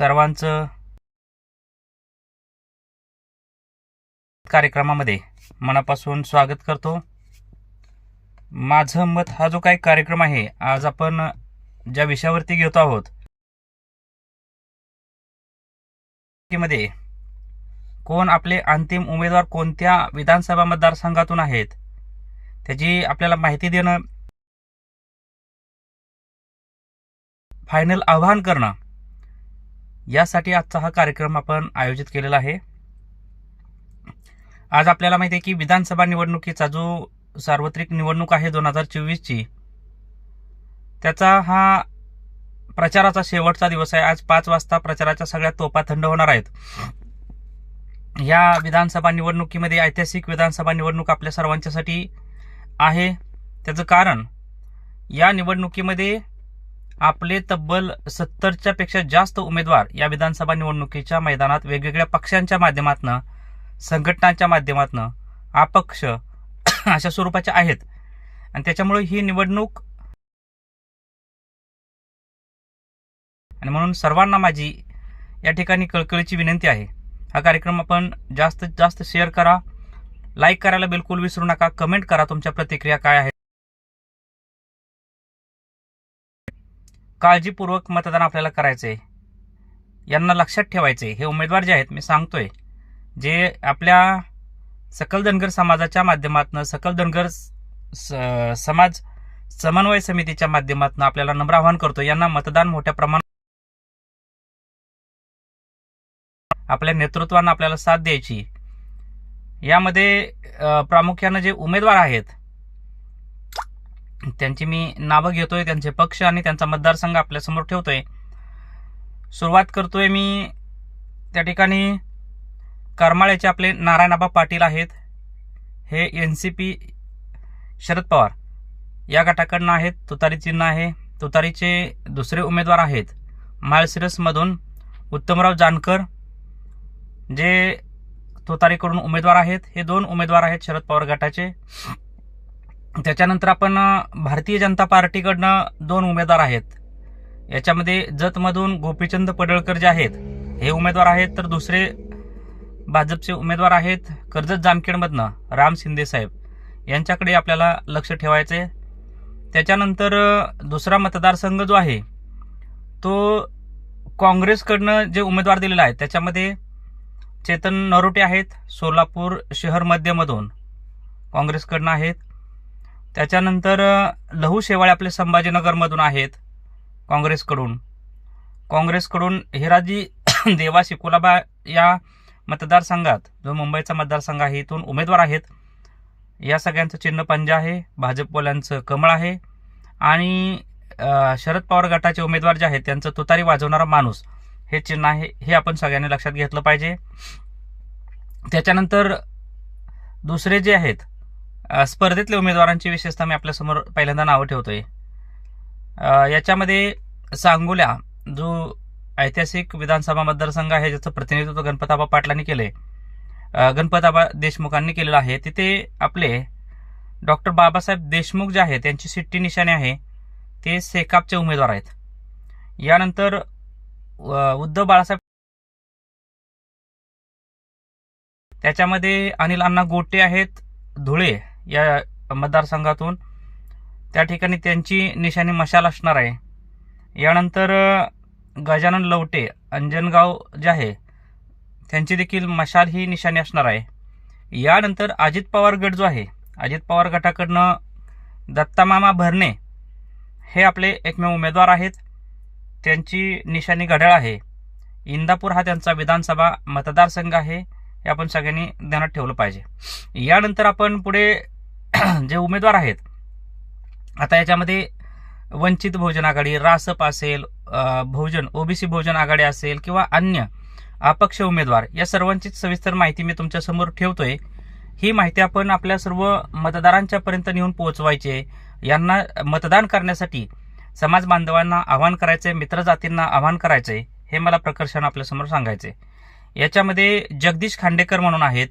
सर्वांचं कार्यक्रमामध्ये मनापासून स्वागत करतो. माझं मत हा जो काही कार्यक्रम आहे आज आपण ज्या विषयावरती घेतो आहोत मध्ये कोण आपले अंतिम उमेदवार कोणत्या विधानसभा मतदारसंघातून आहेत त्याची आपल्याला माहिती देणं फायनल आवाहन करणं यासाठी आजचा हा कार्यक्रम आपण आयोजित केलेला आहे. आज आपल्याला माहिती आहे की विधानसभा निवडणुकीचा जो सार्वत्रिक निवडणूक आहे दोन हजार चोवीसची त्याचा हा प्रचाराचा शेवटचा दिवस आहे. आज पाच वाजता प्रचाराच्या सगळ्या तोपा थंड होणार आहेत. या विधानसभा निवडणुकीमध्ये ऐतिहासिक विधानसभा निवडणूक आपल्या सर्वांच्यासाठी आहे. त्याचं कारण या निवडणुकीमध्ये आपले तब्बल सत्तरच्या पेक्षा जास्त उमेदवार या विधानसभा निवडणुकीच्या मैदानात वेगवेगळ्या पक्षांच्या माध्यमातून संघटनांच्या माध्यमातून अपक्ष अशा स्वरूपाच्या आहेत. आणि त्याच्यामुळे ही निवडणूक आणि म्हणून सर्वांना माझी या ठिकाणी कळकळीची विनंती आहे. हा कार्यक्रम आपण जास्तीत जास्त शेअर करा लाईक करायला बिलकुल विसरू नका कमेंट करा तुमच्या प्रतिक्रिया काय आहेत. काळजीपूर्वक मतदान आपल्याला करायचंय. यांना लक्षात ठेवायचे हे उमेदवार जे आहेत मी सांगतोय जे आपल्या सकल धनगर समाजाच्या माध्यमातून सकल धनगर स- समाज समन्वय समितीच्या माध्यमातून आपल्याला नम्र आवाहन करतो यांना मतदान मोठ्या प्रमाणात आपल्या नेतृत्वानं आपल्याला साथ द्यायची. यामध्ये प्रामुख्यानं जे उमेदवार आहेत त्यांची मी नावं घेतोय त्यांचे पक्ष आणि त्यांचा मतदारसंघ आपल्यासमोर ठेवतोय. सुरुवात करतोय मी त्या ठिकाणी करमाळ्याचे आपले नारायणाबा पाटील आहेत. हे N C P Sharad Pawar. या गटाकडनं आहेत तुतारी चिन्ह आहे. तुतारीचे दुसरे उमेदवार आहेत माळशिरसमधून उत्तमराव जानकर. जे तुतारीकडून उमेदवार आहेत हे दोन उमेदवार आहेत शरद पवार गटाचे. त्याच्यानंतर आपण भारतीय जनता पार्टीकडनं दोन उमेदवार आहेत. याच्यामध्ये जतमधून गोपीचंद पडळकर जे आहेत हे उमेदवार आहेत तर दुसरे भाजपचे उमेदवार आहेत कर्जत जामखेडमधनं राम शिंदे साहेब. यांच्याकडे आपल्याला लक्ष ठेवायचं आहे त्याच्यानंतर दुसरा मतदारसंघ जो आहे तो काँग्रेसकडनं जे उमेदवार दिलेला आहे त्याच्यामध्ये चेतन नरोटे आहेत सोलापूर शहर मध्यमधून काँग्रेसकडनं आहेत. त्याच्यानंतर लहू शेवाळे आपले संभाजीनगरमधून आहेत काँग्रेसकडून. काँग्रेसकडून हिराजी देवा शिकुलाबा या मतदारसंघात जो मुंबईचा मतदारसंघ आहे इथून उमेदवार आहेत. या सगळ्यांचं चिन्ह पंजा आहे भाजपवाल्यांचं कमळ आहे. आणि शरद पवार गटाचे उमेदवार जे आहेत त्यांचं तुतारी वाजवणारा माणूस हे चिन्ह आहे हे आपण सगळ्यांनी लक्षात घेतलं पाहिजे. त्याच्यानंतर दुसरे जे आहेत स्पर्धेतल्या उमेदवारांची विशेषतः मी आपल्यासमोर पहिल्यांदा नावं ठेवतोय. आहे याच्यामध्ये सांगोल्या जो ऐतिहासिक विधानसभा मतदारसंघ आहे ज्याचं प्रतिनिधित्व गणपताबा पाटलांनी केलं आहे गणपताबा देशमुखांनी केलेलं आहे तिथे आपले डॉक्टर बाबासाहेब देशमुख जे आहेत त्यांची सिट्टी निशाणी आहे ते सेकापचे उमेदवार आहेत. यानंतर उद्धव बाळासाहेब त्याच्यामध्ये अनिल अण्णा गोटे आहेत धुळे या मतदारसंघातून. त्या ठिकाणी त्यांची निशाणी मशाल असणार आहे. यानंतर गजानन लवटे अंजनगाव जे आहे त्यांची देखील मशाल ही निशाणी असणार आहे. यानंतर अजित पवार गट जो आहे अजित पवार गटाकडनं दत्तामामा भरणे हे आपले एकमेव उमेदवार आहेत. त्यांची निशाणी घड्याळ आहे. इंदापूर हा त्यांचा विधानसभा मतदारसंघ आहे. हे आपण सगळ्यांनी ध्यानात ठेवलं पाहिजे. यानंतर आपण पुढे जे उमेदवार आहेत आता याच्यामध्ये वंचित बहुजन आघाडी रासप असेल बहुजन ओबीसी बहुजन आघाडी असेल किंवा अन्य अपक्ष उमेदवार या सर्वांचीच सविस्तर माहिती मी तुमच्यासमोर ठेवतोय. ही माहिती आपण आपल्या सर्व मतदारांच्या पर्यंत नेऊन पोहोचवायचे यांना मतदान करण्यासाठी समाज बांधवांना आवाहन करायचंय मित्रजातींना आवाहन करायचंय हे मला प्रकर्षानं आपल्यासमोर सांगायचे याच्यामध्ये जगदीश खांडेकर म्हणून आहेत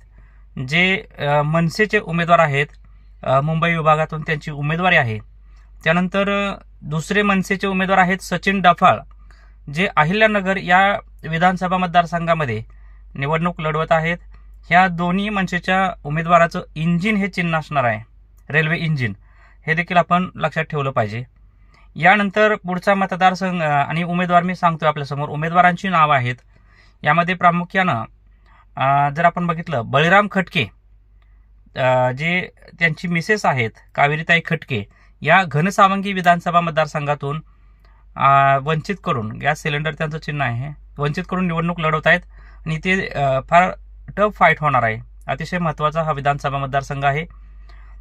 जे मनसेचे उमेदवार आहेत मुंबई विभागातून त्यांची उमेदवारी आहे. त्यानंतर दुसरे मनसेचे उमेदवार आहेत सचिन डफाळ जे अहिल्यानगर या विधानसभा मतदारसंघामध्ये निवडणूक लढवत आहेत. ह्या दोन्ही मनसेच्या उमेदवाराचं इंजिन हे चिन्ह असणार आहे रेल्वे इंजिन. हे देखील आपण लक्षात ठेवलं पाहिजे. यानंतर पुढचा मतदारसंघ आणि उमेदवार मी सांगतोय आपल्यासमोर. उमेदवारांची नावं आहेत. यामध्ये प्रामुख्यानं जर आपण बघितलं बळीराम खटके जे त्यांची मिसेस आहेत कावेरीताई खटके या घनसावंगी विधानसभा मतदारसंघातून वंचित करून गॅस सिलेंडर त्यांचं चिन्ह आहे वंचित करून निवडणूक लढवत आहेत आणि ते फार टफ फाईट होणार आहे. अतिशय महत्त्वाचा हा विधानसभा मतदारसंघ आहे.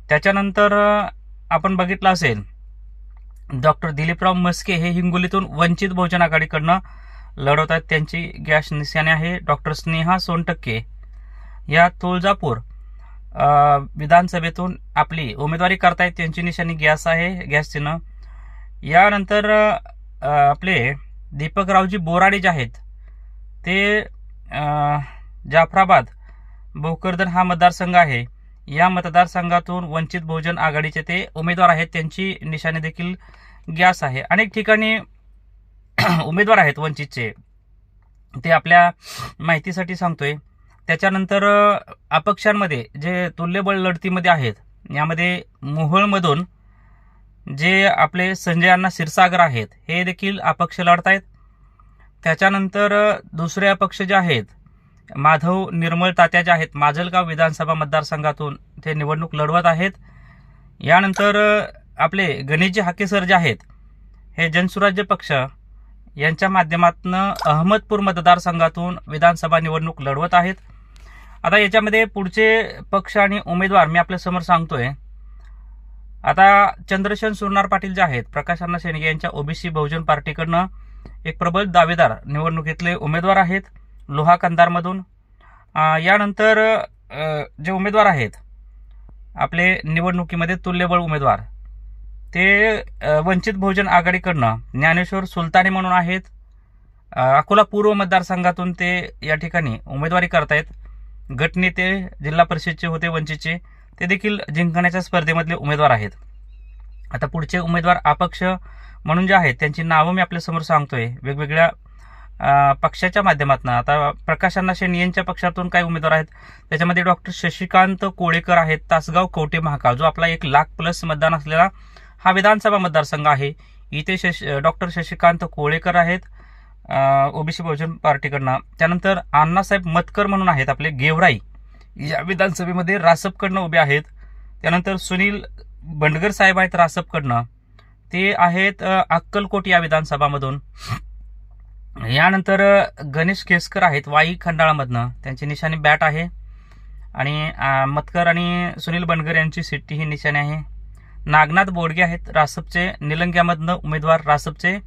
त्याच्यानंतर आपण बघितलं असेल डॉक्टर दिलीपराव मस्के हे हिंगोलीतून वंचित बहुजन आघाडीकडनं लढवत आहेत. त्यांची गॅस निस्याने आहे डॉक्टर स्नेहा सोनटक्के. या तुळजापूर विधानसभेतून आपली उमेदवारी करतायत त्यांची निशाणी गॅस आहे गॅस चिन्ह. यानंतर आपले दीपकरावजी बोराडे जे आहेत ते जाफराबाद भोकरदन हा मतदारसंघ आहे. या मतदारसंघातून वंचित बहुजन आघाडीचे ते उमेदवार आहेत त्यांची निशाणी देखील गॅस आहे. अनेक ठिकाणी उमेदवार आहेत वंचितचे. ते आपल्या माहितीसाठी सांगतोय. त्याच्यानंतर अपक्षांमध्ये जे तुल्यबळ लढतीमध्ये आहेत यामध्ये मोहोळमधून जे आपले संजय अण्णा क्षीरसागर आहेत हे देखील अपक्ष लढत आहेत त्याच्यानंतर दुसरे अपक्ष जे आहेत माधव निर्मळ तात्या जे आहेत माजलगाव विधानसभा मतदारसंघातून ते निवडणूक लढवत आहेत. यानंतर आपले गणेशजी हाकेसर जे आहेत हे जनसुराज्य पक्ष यांच्या माध्यमातून अहमदपूर मतदारसंघातून विधानसभा निवडणूक लढवत आहेत. आता याच्यामध्ये पुढचे पक्ष आणि उमेदवार मी आपल्यासमोर सांगतोय. आता चंद्रशेन सुरनार पाटील जे आहेत प्रकाश अण्णा शेंडगे यांच्या ओबीसी बहुजन पार्टीकडनं एक प्रबल दावेदार निवडणुकीतले उमेदवार आहेत लोहा कंधारमधून यानंतर जे उमेदवार आहेत आपले निवडणुकीमध्ये तुल्यबळ उमेदवार ते वंचित बहुजन आघाडीकडनं ज्ञानेश्वर सुलताने म्हणून आहेत. अकोला पूर्व मतदारसंघातून ते या ठिकाणी उमेदवारी करतायत. गटनेते जिल्हा परिषदचे होते वंचितचे ते देखील जिंकण्याच्या स्पर्धेमधले उमेदवार आहेत. आता पुढचे उमेदवार अपक्ष म्हणून जे आहेत त्यांची नावं मी आपल्यासमोर सांगतोय. वेगवेगळ्या पक्षाच्या माध्यमातून. आता प्रकाशांना शेणी यांच्या पक्षातून काही उमेदवार आहेत. त्याच्यामध्ये डॉक्टर शशिकांत कोळेकर आहेत तासगाव कवटे महाकाळ जो आपला एक लाख प्लस मतदान असलेला हा विधानसभा मतदारसंघ आहे. इथे शश डॉक्टर शशिकांत कोळेकर आहेत. ओबीसी बहुजन पार्टीकडनं. त्यानंतर अण्णासाहेब मतकर म्हणून आहेत आपले गेवराई. या विधानसभेमध्ये रासपकडनं उभे आहेत. त्यानंतर सुनील बंडगर साहेब आहेत रासपकडनं. ते आहेत अक्कलकोट या विधानसभामधून. यानंतर गणेश केसकर आहेत वाई खंडाळामधनं. त्यांची निशाणी बॅट आहे. आणि मतकर आणि सुनील बनगर यांची सिट्टी ही निशाणी आहे. नागनाथ बोडगे आहेत रासपचे. निलंग्यामधनं उमेदवार रासपचे.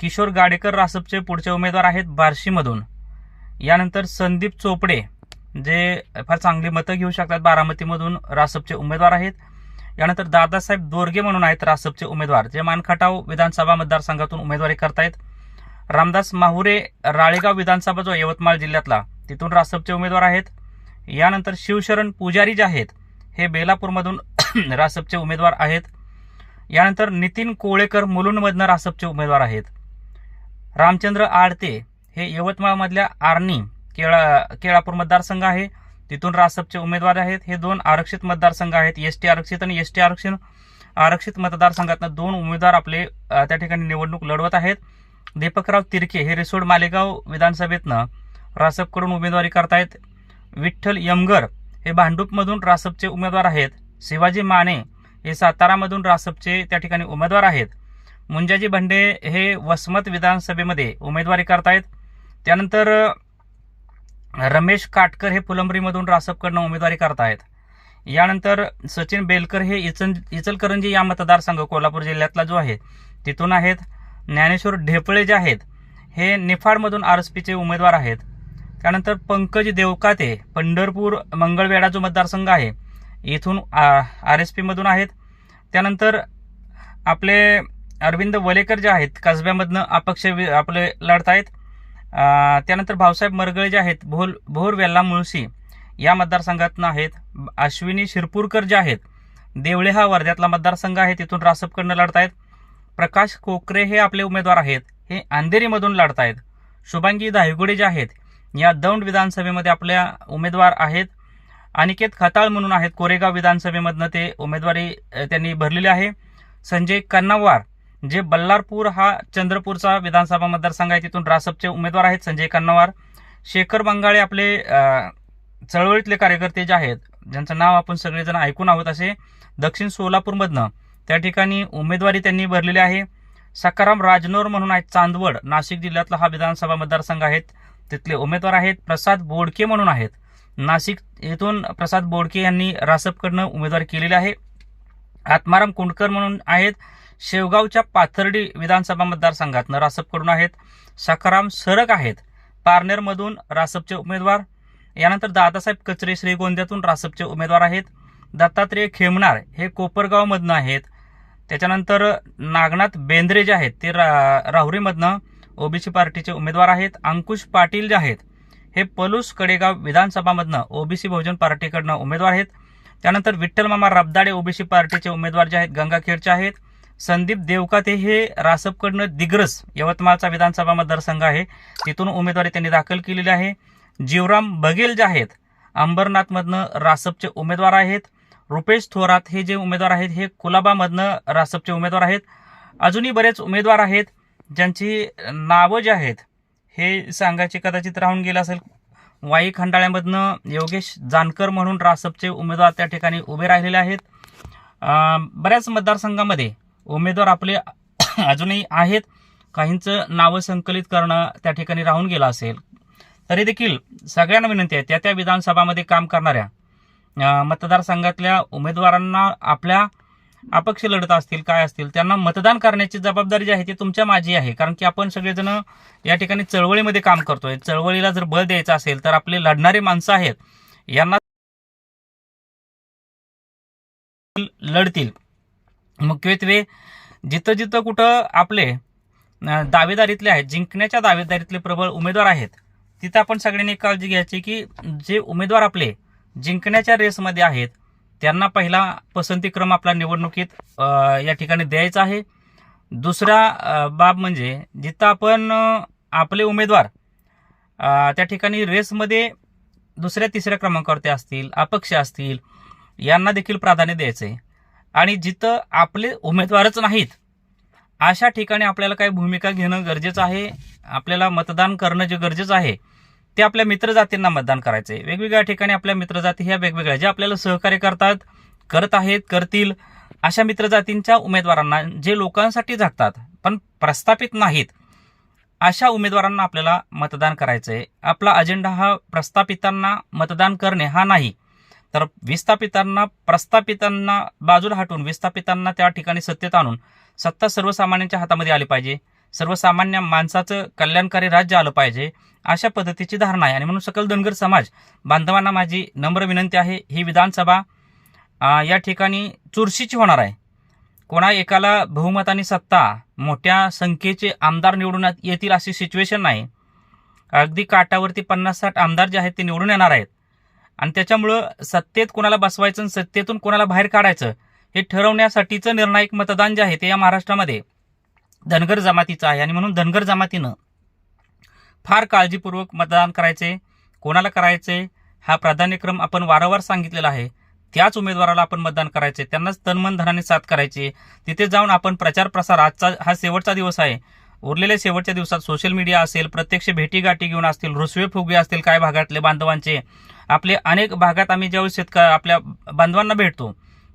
किशोर गाडेकर रासपचे पुढचे उमेदवार आहेत बार्शीमधून. यानंतर संदीप चोपडे जे फार चांगली मतं घेऊ शकतात बारामतीमधून रासपचे उमेदवार आहेत. यानंतर दादासाहेब दोरगे म्हणून आहेत रासपचे उमेदवार जे मानखटाव विधानसभा मतदारसंघातून उमेदवारी करतायत. रामदास माहुरे राळेगाव विधानसभा जो यवतमाळ जिल्ह्यातला तिथून रासपचे उमेदवार आहेत. यानंतर शिवशरण पुजारी जे आहेत हे बेलापूरमधून रासपचे उमेदवार आहेत. यानंतर नितीन कोळेकर मुलुंडमधनं रासपचे उमेदवार आहेत. रामचंद्र आडते हे यवतमाळमधल्या आर्णी केळा केळापूर मतदारसंघ आहे. तिथून रासपचे उमेदवार आहेत. हे दोन आरक्षित मतदारसंघ आहेत. एस टी आरक्षित आणि एस टी आरक्षण आरक्षित मतदारसंघातनं दोन उमेदवार आपले त्या ठिकाणी निवडणूक लढवत आहेत. दीपकराव तिरके हे रिसोड मालेगाव विधानसभेतनं रासपकडून उमेदवारी करतायत. विठ्ठल यमगर हे भांडूपमधून रासपचे उमेदवार आहेत. शिवाजी माने हे सातारामधून रासपचे त्या ठिकाणी उमेदवार आहेत. मुंजाजी भंडे हे वसमत विधानसभेमध्ये उमेदवारी करतायत. त्यानंतर रमेश काटकर हे फुलंब्रीमधून रासपकडनं उमेदवारी करतायत. यानंतर सचिन बेलकर हे इचल इचलकरंजी या मतदारसंघ कोल्हापूर जिल्ह्यातला जो आहे तिथून आहेत. ज्ञानेश्वर ढेपळे जे आहेत हे निफाडमधून आर एस पीचे उमेदवार आहेत. त्यानंतर पंकज देवकाते पंढरपूर मंगळवेढा जो मतदारसंघ आहे इथून आर एस पीमधून आहेत. त्यानंतर आपले अरविंद वलेकर जे आहेत कसब्यामधनं अपक्ष वि- आपले लढत आहेत त्यानंतर भाऊसाहेब मरगळे जे आहेत भोर भोर वेल्ला मुळशी या मतदारसंघातनं आहेत. अश्विनी शिरपूरकर जे आहेत देवळे हा वर्ध्यातला मतदारसंघ आहे तिथून रासपकडनं आहेत प्रकाश कोकरे हे आपले उमेदवार आहेत हे अंधेरीमधून लढत आहेत शुभांगी दाहिगुडे जे आहेत या दौंड विधानसभेमध्ये आपल्या उमेदवार आहेत. अनिकेत खताळ म्हणून आहेत कोरेगाव विधानसभेमधनं ते उमेदवारी त्यांनी भरलेली आहे. संजय कन्नावार जे बल्लारपूर हा चंद्रपूरचा विधानसभा मतदारसंघ आहे तिथून रासपचे उमेदवार आहेत संजय कन्नवार. शेखर बंगाळे आपले चळवळीतले कार्यकर्ते जे आहेत ज्यांचं नाव आपण सगळेजण ऐकून आहोत असे दक्षिण सोलापूरमधनं त्या ठिकाणी उमेदवारी त्यांनी भरलेली आहे. सकाराम राजनोर म्हणून आहेत चांदवड नाशिक जिल्ह्यातला हा विधानसभा मतदारसंघ आहेत. तिथले उमेदवार आहेत प्रसाद बोडके म्हणून आहेत. नाशिक येथून प्रसाद बोडके यांनी रासपकडनं उमेदवारी केलेली आहे. आत्माराम कुंडकर म्हणून आहेत. शेवगावच्या पाथर्डी विधानसभा मतदारसंघातनं रासपकडून आहेत. सखाराम सरक आहेत. पारनेरमधून रासपचे उमेदवार. यानंतर दादासाहेब कचरे श्रीगोंद्यातून रासपचे उमेदवार आहेत. दत्तात्रेय खेमणार हे कोपरगावमधनं आहेत. त्याच्यानंतर नागनाथ बेंद्रे जे आहेत ते रा राहुरीमधनं ओबीसी पार्टीचे उमेदवार आहेत. अंकुश पाटील जे आहेत हे पलूस कडेगाव विधानसभामधनं ओबीसी बहुजन पार्टीकडनं उमेदवार आहेत. त्यानंतर विठ्ठल मामा रबदाडे ओबीसी पार्टीचे उमेदवार जे आहेत गंगाखेडचे आहेत. संदीप देवकाते हे रासपकडनं दिग्रस यवतमाळचा विधानसभा मतदारसंघ आहे. तिथून उमेदवारी त्यांनी दाखल केलेली आहे. जीवराम बघेल जे आहेत अंबरनाथमधनं रासपचे उमेदवार आहेत. रुपेश थोरात हे जे उमेदवार आहेत हे कुलाबामधनं रासपचे उमेदवार आहेत. अजूनही बरेच उमेदवार आहेत ज्यांची नावं जी आहेत हे सांगायचे कदाचित राहून गेलं असेल. वाई खंडाळ्यामधनं योगेश जानकर म्हणून रासपचे उमेदवार त्या ठिकाणी उभे राहिलेले आहेत. बऱ्याच मतदारसंघामध्ये उमेदवार आपले अजूनही आहेत. काहींचं नावं संकलित करणं त्या ठिकाणी राहून गेलं असेल. तरी देखील सगळ्यांना विनंती आहे त्या त्या विधानसभामध्ये काम करणाऱ्या मतदारसंघातल्या उमेदवारांना आपल्या अपक्ष लढत असतील काय असतील त्यांना मतदान करण्याची जबाबदारी जी आहे ती तुमच्या माझी आहे. कारण की आपण सगळेजण या ठिकाणी चळवळीमध्ये काम करतोय. चळवळीला जर बळ द्यायचं असेल तर आपले लढणारे माणसं आहेत. यांना लढतील. मुख्यत्वे जिथं जिथं कुठं आपले दावेदारीतले आहेत जिंकण्याच्या दावेदारीतले प्रबळ उमेदवार आहेत तिथं आपण सगळ्यांनी काळजी घ्यायची की जे उमेदवार आपले जिंकण्याच्या रेसमध्ये आहेत त्यांना पहिला पसंतीक्रम आपला निवडणुकीत या ठिकाणी द्यायचा आहे. दुसरा बाब म्हणजे जिथं आपण आपले उमेदवार त्या ठिकाणी रेसमध्ये दुसऱ्या तिसऱ्या क्रमांकावरती असतील अपक्ष असतील यांना देखील प्राधान्य द्यायचं आहे आणि जिथं आपले उमेदवारच नाहीत अशा ठिकाणी आपल्याला काही भूमिका घेणं गरजेचं आहे. आपल्याला मतदान करणं जे गरजेचं आहे ते आपल्या मित्रजातींना मतदान करायचं आहे. वेगवेगळ्या ठिकाणी आपल्या मित्रजाती ह्या वेगवेगळ्या ज्या आपल्याला सहकार्य करतात करत आहेत करतील अशा मित्रजातींच्या उमेदवारांना जे लोकांसाठी झटतात पण प्रस्थापित नाहीत अशा उमेदवारांना आपल्याला मतदान करायचं आहे आपला अजेंडा हा प्रस्थापितांना मतदान करणे हा नाही. तर विस्थापितांना प्रस्थापितांना बाजूला हटवून विस्थापितांना त्या ठिकाणी सत्तेत आणून सत्ता सर्वसामान्यांच्या हातामध्ये आली पाहिजे. सर्वसामान्य माणसाचं कल्याणकारी राज्य आलं पाहिजे अशा पद्धतीची धारणा आहे. आणि म्हणून सकल धनगर समाज बांधवांना माझी नम्र विनंती आहे ही विधानसभा या ठिकाणी चुरशीची होणार आहे. कोणा एकाला बहुमताने सत्ता मोठ्या संख्येचे आमदार निवडून येतील अशी सिच्युएशन नाही. अगदी काटावरती पन्नास साठ आमदार जे आहेत ते निवडून येणार आहेत. आणि त्याच्यामुळं सत्तेत कोणाला बसवायचं आणि सत्तेतून कोणाला बाहेर काढायचं हे ठरवण्यासाठीचं निर्णायक मतदान जे आहे ते या महाराष्ट्रामध्ये धनगर जमातीचं आहे. आणि म्हणून धनगर जमातीनं फार काळजीपूर्वक मतदान करायचे कोणाला करायचे हा प्राधान्यक्रम आपण वारंवार सांगितलेला आहे. त्याच उमेदवाराला आपण मतदान करायचे त्यांनाच तनमन धनाने साथ करायची. तिथे जाऊन आपण प्रचार प्रसार आजचा हा शेवटचा दिवस आहे. उरलेल्या शेवटच्या दिवसात सोशल मीडिया असेल प्रत्यक्ष भेटीगाठी घेऊन असतील रुसवे फुगवे असतील काय भागातले बांधवांचे आपले अनेक भागात आम्ही ज्यावेळेस शेतक आपल्या बांधवांना भेटतो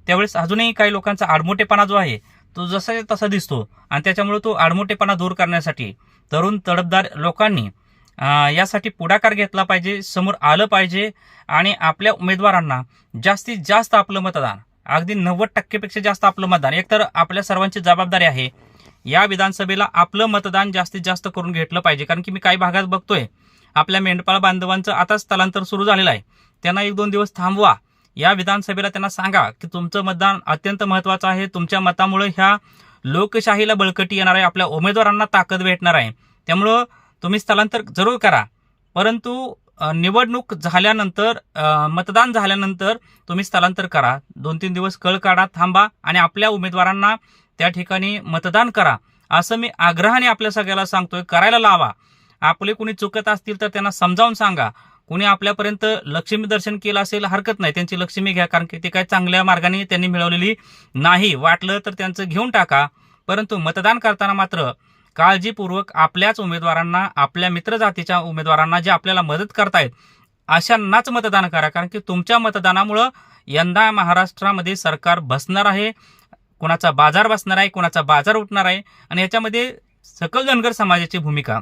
त्यावेळेस अजूनही काही लोकांचा आडमोठेपणा जो आहे तो जसा तसा दिसतो. आणि त्याच्यामुळे तो आडमोटेपणा दूर करण्यासाठी तरुण तडपदार लोकांनी यासाठी पुढाकार घेतला पाहिजे समोर आलं पाहिजे आणि आपल्या उमेदवारांना जास्तीत जास्त आपलं मतदान अगदी नव्वद टक्केपेक्षा जास्त आपलं मतदान एकतर आपल्या सर्वांची जबाबदारी आहे या विधानसभेला आपलं मतदान जास्तीत जास्त करून घेतलं पाहिजे. कारण की मी काही भागात बघतोय आपल्या मेंढपाळ बांधवांचं आता स्थलांतर सुरू झालेलं आहे. त्यांना एक दोन दिवस थांबवा. या विधानसभेला त्यांना सांगा की तुमचं मतदान अत्यंत महत्वाचं आहे. तुमच्या मतामुळे ह्या लोकशाहीला बळकटी येणार आहे. आपल्या उमेदवारांना ताकद भेटणार आहे. त्यामुळं तुम्ही स्थलांतर जरूर करा. परंतु निवडणूक झाल्यानंतर मतदान झाल्यानंतर तुम्ही स्थलांतर करा. दोन तीन दिवस कळ काढा थांबा आणि आपल्या उमेदवारांना त्या ठिकाणी मतदान करा. असं मी आग्रहाने आपल्या सगळ्याला सांगतोय. करायला लावा. आपले कुणी चुकत असतील तर त्यांना समजावून सांगा. कुणी आपल्यापर्यंत लक्ष्मी दर्शन केलं असेल हरकत नाही. त्यांची लक्ष्मी घ्या कारण की ते काय चांगल्या मार्गाने त्यांनी मिळवलेली नाही. वाटलं तर त्यांचं घेऊन टाका. परंतु मतदान करताना मात्र काळजीपूर्वक आपल्याच उमेदवारांना आपल्या मित्रजातीच्या उमेदवारांना जे आपल्याला मदत करतायत अशांनाच मतदान करा. कारण की तुमच्या मतदानामुळं यंदा महाराष्ट्रामध्ये सरकार बसणार आहे. कुणाचा बाजार बसणार आहे कुणाचा बाजार उठणार आहे. आणि याच्यामध्ये सकल धनगर समाजाची भूमिका.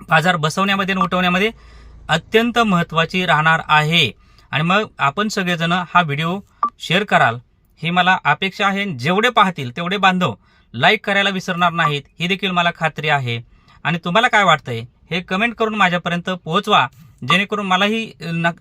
बाजार बसवण्यामध्ये आणि उठवण्यामध्ये अत्यंत महत्त्वाची राहणार आहे. आणि मग आपण सगळेजण हा व्हिडिओ शेअर कराल. ही मला अपेक्षा आहे. जेवढे पाहतील तेवढे बांधव लाईक करायला विसरणार नाहीत. ही देखील मला खात्री आहे. आणि तुम्हाला काय वाटतंय? हे कमेंट करून माझ्यापर्यंत पोहोचवा. जेणेकरून मलाही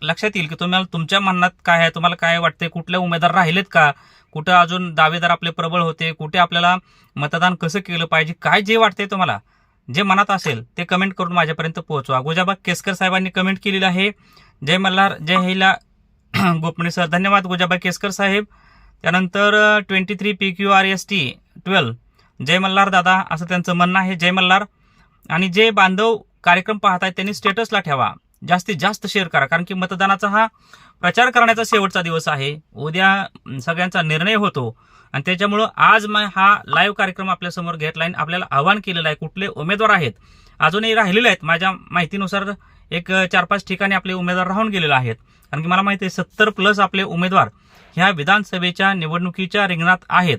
लक्षात येईल की तुम्हाला तुमच्या मनात काय आहे? तुम्हाला काय वाटतंय? कुठले उमेदवार राहिलेत का? कुठं अजून दावेदार आपले प्रबळ होते? कुठे आपल्याला मतदान कसं केलं पाहिजे? काय जे वाटतंय तुम्हाला जे मनात असेल ते कमेंट करून माझ्यापर्यंत पोहोचवा. गुजाबा केसकर साहेबांनी कमेंट केलेलं आहे. जय मल्हार जय हिला गोपणे सर. धन्यवाद गुजाबा केसकर साहेब. त्यानंतर twenty three P Q R S T twelve Jai Malhar दादा असं त्यांचं म्हणणं आहे. जय मल्हार. आणि जे बांधव कार्यक्रम पाहत आहेत त्यांनी स्टेटसला ठेवा. जास्तीत जास्त शेअर करा. कारण की मतदानाचा हा प्रचार करण्याचा शेवटचा दिवस आहे. उद्या सगळ्यांचा निर्णय होतो. आणि त्याच्यामुळं आज म हा लाईव्ह कार्यक्रम आपल्यासमोर घेतला आणि आपल्याला आवाहन केलेलं आहे कुठले उमेदवार आहेत अजूनही राहिलेले आहेत. माझ्या माहितीनुसार एक चार पाच ठिकाणी आपले उमेदवार राहून गेलेले आहेत. कारण की मला माहिती आहे सत्तर प्लस आपले उमेदवार ह्या विधानसभेच्या निवडणुकीच्या रिंगणात आहेत.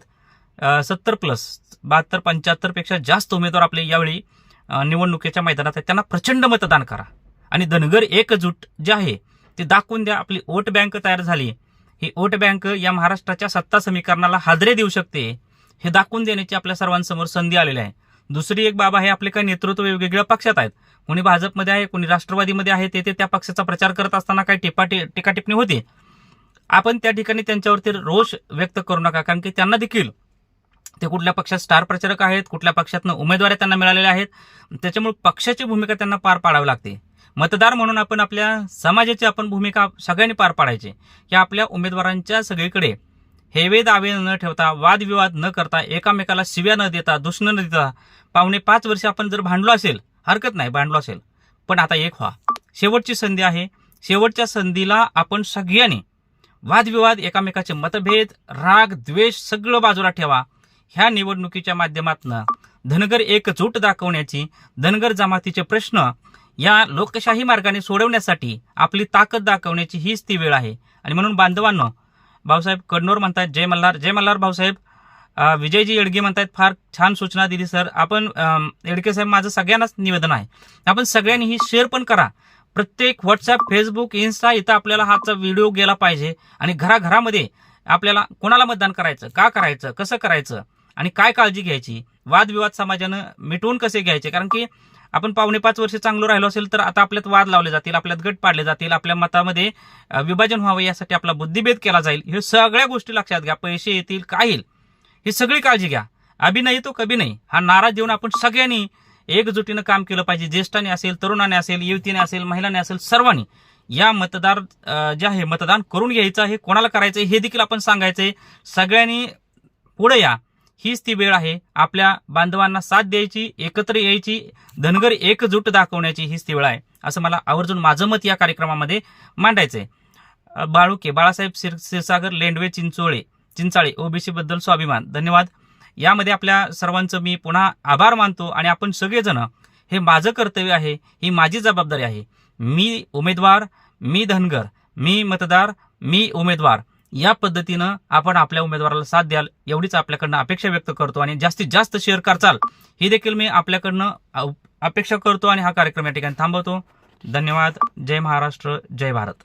सत्तर प्लस बहात्तर पंच्याहत्तरपेक्षा जास्त उमेदवार आपले यावेळी निवडणुकीच्या मैदानात आहेत. त्यांना प्रचंड मतदान करा. आणि धनगर एकजूट जे आहे ते दाखवून द्या आपली वोट बँक तयार झाली. ही वोट बँक या महाराष्ट्राच्या सत्ता समीकरणाला हादरे देऊ शकते हे दाखवून देण्याची आपल्या सर्वांसमोर संधी आलेली आहे. दुसरी एक बाब आहे आपले काही नेतृत्व वेगवेगळ्या पक्षात आहेत. कोणी भाजपमध्ये आहे कोणी राष्ट्रवादीमध्ये आहे तेथे त्या पक्षाचा प्रचार करत असताना काही टिपा टीका टिप्पणी होती. आपण त्या ठिकाणी त्यांच्यावरती रोष व्यक्त करू नका कारण की त्यांना देखील ते कुठल्या पक्षात स्टार प्रचारक आहेत कुठल्या पक्षातनं उमेदवारी त्यांना मिळालेल्या आहेत. त्याच्यामुळे पक्षाची भूमिका त्यांना पार पाडावी लागते. मतदार म्हणून आपण आपल्या समाजाची आपण भूमिका सगळ्यांनी पार पाडायची. की आपल्या उमेदवारांच्या सगळीकडे हेवे दावे न ठेवता वादविवाद न करता एकामेकाला शिव्या न देता दुष्ण न देता पावणे पाच वर्ष आपण जर भांडलो असेल हरकत नाही भांडलो असेल. पण आता एक व्हा. शेवटची संधी आहे. शेवटच्या संधीला आपण सगळ्यांनी वादविवाद एकामेकाचे मतभेद राग द्वेष सगळं बाजूला ठेवा. ह्या निवडणुकीच्या माध्यमातून धनगर एकजूट दाखवण्याची धनगर जमातीचे प्रश्न या लोकशाही मार्गाने सोडवण्यासाठी आपली ताकद दाखवण्याची हीच ती वेळ आहे. आणि म्हणून बांधवांनो भाऊसाहेब कडनोर म्हणतात जय मल्हार. जय मल्हार भाऊसाहेब. विजयजी येडगे म्हणतात फार छान सूचना दिली सर. आपण येडके साहेब माझं सगळ्यांनाच निवेदन आहे. आपण सगळ्यांनी ही शेअर पण करा. प्रत्येक व्हॉट्सअप फेसबुक इन्स्टा इथं आपल्याला हाचा व्हिडिओ गेला पाहिजे. आणि घराघरामध्ये आपल्याला कोणाला मतदान करायचं का करायचं कसं करायचं आणि काय काळजी घ्यायची वादविवाद समाजानं मिटवून कसे घ्यायचे? कारण की आपण पावणे पाच वर्ष चांगलं राहिलो असेल तर आता आपल्यात वाद लावले जातील आपल्यात गट पाडले जातील आपल्या मतामध्ये विभाजन व्हावं यासाठी आपला बुद्धिभेद केला जाईल. हे सगळ्या गोष्टी लक्षात घ्या. पैसे येतील काय येईल? ही सगळी काळजी घ्या. अभिनय तो कभी नाही. हा नारा देऊन आपण सगळ्यांनी एकजुटीनं काम केलं पाहिजे. ज्येष्ठाने असेल तरुणाने असेल युवतीने असेल महिलाने असेल सर्वांनी. या मतदार जे आहे मतदान करून घ्यायचं हे कोणाला करायचं हे देखील आपण सांगायचंय. सगळ्यांनी पुढे या. हीच ती वेळ आहे. आपल्या बांधवांना साथ द्यायची एकत्र यायची धनगर एकजूट दाखवण्याची हीच ती वेळ आहे. असं मला आवर्जून माझं मत या कार्यक्रमामध्ये मांडायचं आहे बाळुके बाळासाहेब शिर क्षीरसागर लेंडवे चिंचोळे चिंचाळे ओबीसीबद्दल स्वाभिमान. धन्यवाद. यामध्ये आपल्या सर्वांचं मी पुन्हा आभार मानतो आणि आपण सगळेजण हे माझं कर्तव्य आहे ही माझी जबाबदारी आहे. मी उमेदवार मी धनगर मी मतदार मी उमेदवार. या पद्धतीनं आपण आपल्या उमेदवाराला साथ द्याल एवढीच आपल्याकडनं अपेक्षा व्यक्त करतो आणि जास्तीत जास्त शेअर करचाल ही देखील मी आपल्याकडनं अपेक्षा करतो आणि हा कार्यक्रम या ठिकाणी थांबवतो. धन्यवाद. जय महाराष्ट्र जय भारत.